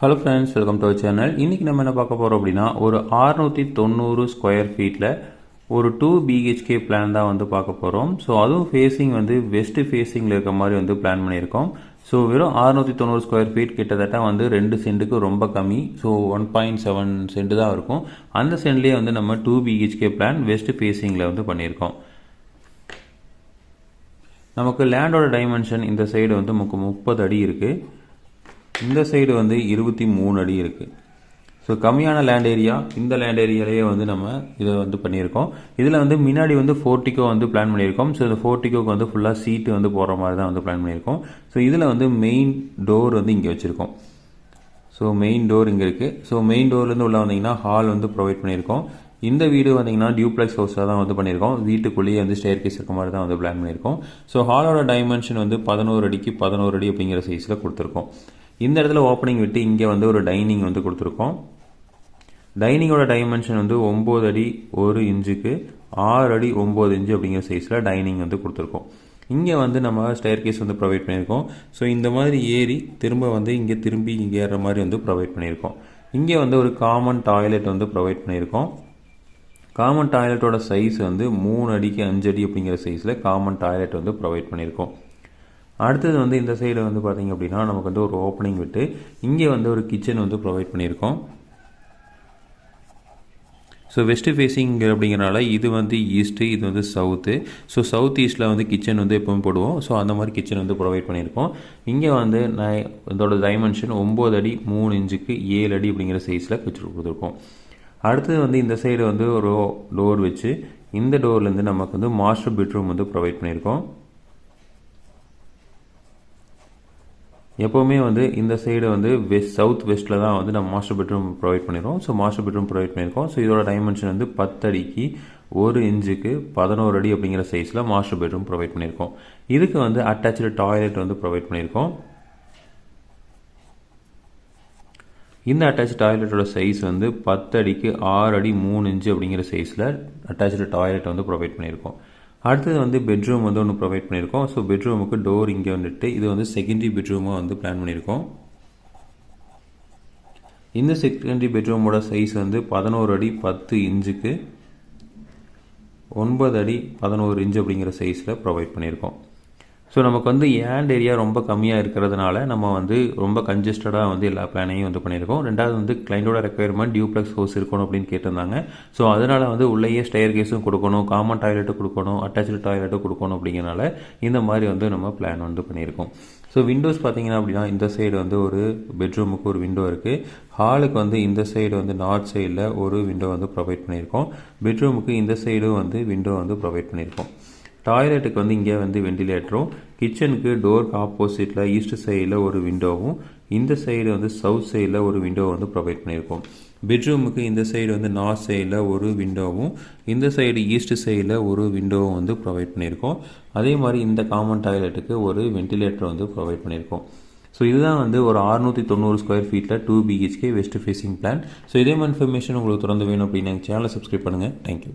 Hello friends welcome to channel இன்றைக்கி நம்ம என்ன பார்க்க போகிறோம் அப்படின்னா ஒரு அறுநூற்றி தொண்ணூறு ஸ்கொயர் ஃபீட்டில் ஒரு டூ பிஹெச்கே பிளான் தான் வந்து பார்க்க போகிறோம் ஸோ அதுவும் ஃபேஸிங் வந்து வெஸ்ட் ஃபேஸிங்கில் இருக்க மாதிரி வந்து பிளான் பண்ணியிருக்கோம். ஸோ வெறும் அறுநூற்றி தொண்ணூறு ஸ்கொயர் ஃபீட் கிட்டத்தட்ட வந்து ரெண்டு சென்ட்டுக்கு ரொம்ப கம்மி. So one point seven cent தான் இருக்கும். அந்த சென்ட்லேயே வந்து நம்ம டூ பிஹெச்கே பிளான் வெஸ்ட் ஃபேஸிங்கில் வந்து பண்ணியிருக்கோம். நமக்கு லேண்டோட டைமென்ஷன் இந்த சைடு வந்து நமக்கு முப்பது அடி இருக்குது இந்த சைடு வந்து இருபத்தி மூணு அடி இருக்குது ஸோ கம்மியான லேண்ட் ஏரியா இந்த லேண்ட் ஏரியாலேயே வந்து நம்ம இதை வந்து பண்ணியிருக்கோம். இதில் வந்து முன்னாடி வந்து ஃபோர்ட்டிக்கோ வந்து பிளான் பண்ணியிருக்கோம். ஸோ இந்த ஃபோர்ட்டிக்கோக்கு வந்து ஃபுல்லாக சீட்டு வந்து போகிற மாதிரி தான் வந்து பிளான் பண்ணியிருக்கோம். ஸோ இதில் வந்து மெயின் டோர் வந்து இங்கே வச்சுருக்கோம். ஸோ மெயின் டோர் இங்கே இருக்குது ஸோ மெயின் டோர்லேருந்து உள்ளே வந்தீங்கன்னா ஹால் வந்து ப்ரொவைட் பண்ணியிருக்கோம். இந்த வீடு வந்தீங்கன்னா டியூப்ளெக்ஸ் ஹவுஸாக தான் வந்து பண்ணியிருக்கோம். வீட்டுக்குள்ளேயே வந்து ஸ்டேர் கேஸ் இருக்க மாதிரி தான் வந்து பிளான் பண்ணியிருக்கோம். ஸோ ஹாலோட டைமென்ஷன் வந்து பதினோரு அடிக்கு பதினோரு அடி அப்படிங்கிற சைஸில் கொடுத்துருக்கோம். இந்த இடத்துல ஓப்பனிங் விட்டு இங்கே வந்து ஒரு டைனிங் வந்து கொடுத்துருக்கோம். டைனிங்கோட டைமென்ஷன் வந்து ஒம்பது அடி ஒரு இன்ச்சுக்கு ஆறு அடி ஒம்பது இன்ச்சு அப்படிங்கிற சைஸில் டைனிங் வந்து கொடுத்துருக்கோம். இங்கே வந்து நம்ம ஸ்டேர் கேஸ் வந்து ப்ரொவைட் பண்ணியிருக்கோம். ஸோ இந்த மாதிரி ஏறி திரும்ப வந்து இங்கே திரும்பி இங்கே ஏறுற மாதிரி வந்து ப்ரொவைட் பண்ணியிருக்கோம். இங்கே வந்து ஒரு காமன் டாய்லெட் வந்து ப்ரொவைட் பண்ணியிருக்கோம். காமன் டாய்லெட்டோட சைஸ் வந்து மூணு அடிக்கு அஞ்சு அடி அப்படிங்கிற சைஸில் காமன் டாய்லெட் வந்து ப்ரொவைட் பண்ணியிருக்கோம். அடுத்தது வந்து இந்த சைடு வந்து பார்த்திங்க அப்படின்னா நமக்கு வந்து ஒரு ஓப்பனிங் விட்டு இங்கே வந்து ஒரு கிச்சன் வந்து ப்ரொவைட் பண்ணியிருக்கோம். ஸோ வெஸ்ட் ஃபேஸிங் அப்படிங்கிறனால இது வந்து ஈஸ்ட்டு இது வந்து சவுத்து ஸோ சவுத் ஈஸ்ட்டில் வந்து கிச்சன் வந்து எப்பவும் போடுவோம். ஸோ அந்த மாதிரி கிச்சன் வந்து ப்ரொவைட் பண்ணியிருக்கோம். இங்கே வந்து நான் இதோட டைமென்ஷன் ஒம்பது அடி மூணு இன்ச்சுக்கு ஏழு அடி அப்படிங்கிற சைஸில் வச்சுட்டு கொடுத்துருக்கோம். அடுத்தது வந்து இந்த சைடு வந்து ஒரு டோர் வச்சு இந்த டோர்லேருந்து நமக்கு வந்து மாஸ்டர் பெட்ரூம் வந்து ப்ரொவைட் பண்ணியிருக்கோம். எப்போவுமே வந்து இந்த சைடு வந்து வெஸ்ட் சவுத் வெஸ்ட்டில் தான் வந்து நம்ம மாஸ்டர் பெட்ரூம் ப்ரொவைட் பண்ணியிருக்கோம் ஸோ மாஸ்டர் பெட்ரூம் ப்ரொவைட் பண்ணியிருக்கோம் ஸோ இதோட டைமென்ஷன் வந்து பத்து அடிக்கு ஒரு இன்ச்சுக்கு பதினோரு அடி அப்படிங்கிற சைஸில் மாஸ்டர் பெட்ரூம் ப்ரொவைட் பண்ணியிருக்கோம் இதுக்கு வந்து அட்டாச்சு டாய்லெட் வந்து ப்ரொவைட் பண்ணியிருக்கோம் இந்த அட்டாச் டாய்லெட்டோட சைஸ் வந்து பத்து அடிக்கு ஆறு அடி மூணு இன்ச்சு அப்படிங்கிற சைஸில் அட்டாச்சு டாய்லெட் வந்து ப்ரொவைட் பண்ணியிருக்கோம் அடுத்தது வந்து பெட்ரூம் வந்து ஒன்று ப்ரொவைட் பண்ணியிருக்கோம். ஸோ பெட்ரூமுக்கு டோர் இங்கே வந்துட்டு இது வந்து செகண்டரி பெட்ரூமாக வந்து பிளான் பண்ணியிருக்கோம். இந்த செகண்டரி பெட்ரூமோட சைஸ் வந்து பதினோரு அடி பத்து இன்ச்சுக்கு ஒன்பது அடி பதினோரு இன்ச் அப்படிங்கிற சைஸில் ப்ரொவைட் பண்ணியிருக்கோம். ஸோ நமக்கு வந்து ஏண்ட் ஏரியா ரொம்ப கம்மியாக இருக்கிறதுனால நம்ம வந்து ரொம்ப கன்ஜஸ்டடாக வந்து எல்லா பிளானையும் வந்து பண்ணியிருக்கோம். ரெண்டாவது வந்து கிளைண்டோட ரெக்குயர்மெண்ட் டியூப்ளெக்ஸ் ஹவுஸ் இருக்கணும் அப்படின்னு கேட்டிருந்தாங்க. ஸோ அதனால் வந்து உள்ளேயே ஸ்டேர் கேஸும் கொடுக்கணும் காமன் டாய்லெட்டும் கொடுக்கணும் அட்டாச்சு டாய்லெட்டும் கொடுக்கணும் அப்படிங்கிறனால இந்த மாதிரி வந்து நம்ம பிளான் வந்து பண்ணியிருக்கோம். ஸோ விண்டோஸ் பார்த்தீங்கன்னா அப்படின்னா இந்த சைடு வந்து ஒரு பெட்ரூமுக்கு ஒரு விண்டோ இருக்குது ஹாலுக்கு வந்து இந்த சைடு வந்து நார்த் சைடில் ஒரு விண்டோ வந்து ப்ரொவைட் பண்ணியிருக்கோம். பெட்ரூமுக்கு இந்த சைடும் வந்து விண்டோ வந்து ப்ரொவைட் பண்ணியிருக்கோம். டாய்லெட்டுக்கு வந்து இங்கே வந்து வெண்டிலேட்டரும் கிச்சனுக்கு டோருக்கு ஆப்போசிட்டில் ஈஸ்ட் சைடில் ஒரு விண்டோவும் இந்த சைடு வந்து சவுத் சைடில் ஒரு விண்டோ வந்து ப்ரொவைட் பண்ணியிருக்கோம். பெட்ரூமுக்கு இந்த சைடு வந்து நார்த் சைடில் ஒரு விண்டோவும் இந்த சைடு ஈஸ்ட் சைடில் ஒரு விண்டோவும் வந்து ப்ரொவைட் பண்ணியிருக்கோம். அதே மாதிரி இந்த காமன் டாய்லெட்டுக்கு ஒரு வெண்டிலேட்டர் வந்து ப்ரொவைட் பண்ணியிருக்கோம். ஸோ இதுதான் வந்து ஒரு அறுநூற்றி தொண்ணூறு ஸ்கொயர் ஃபீட்டில் two BHK west facing plan so இதே மாதிரி இன்ஃபர்மேஷன் உங்களுக்கு தொடர்ந்து வேணும் அப்படின்னா சேனலை சப்ஸ்கிரைப் பண்ணுங்கள் தேங்க்யூ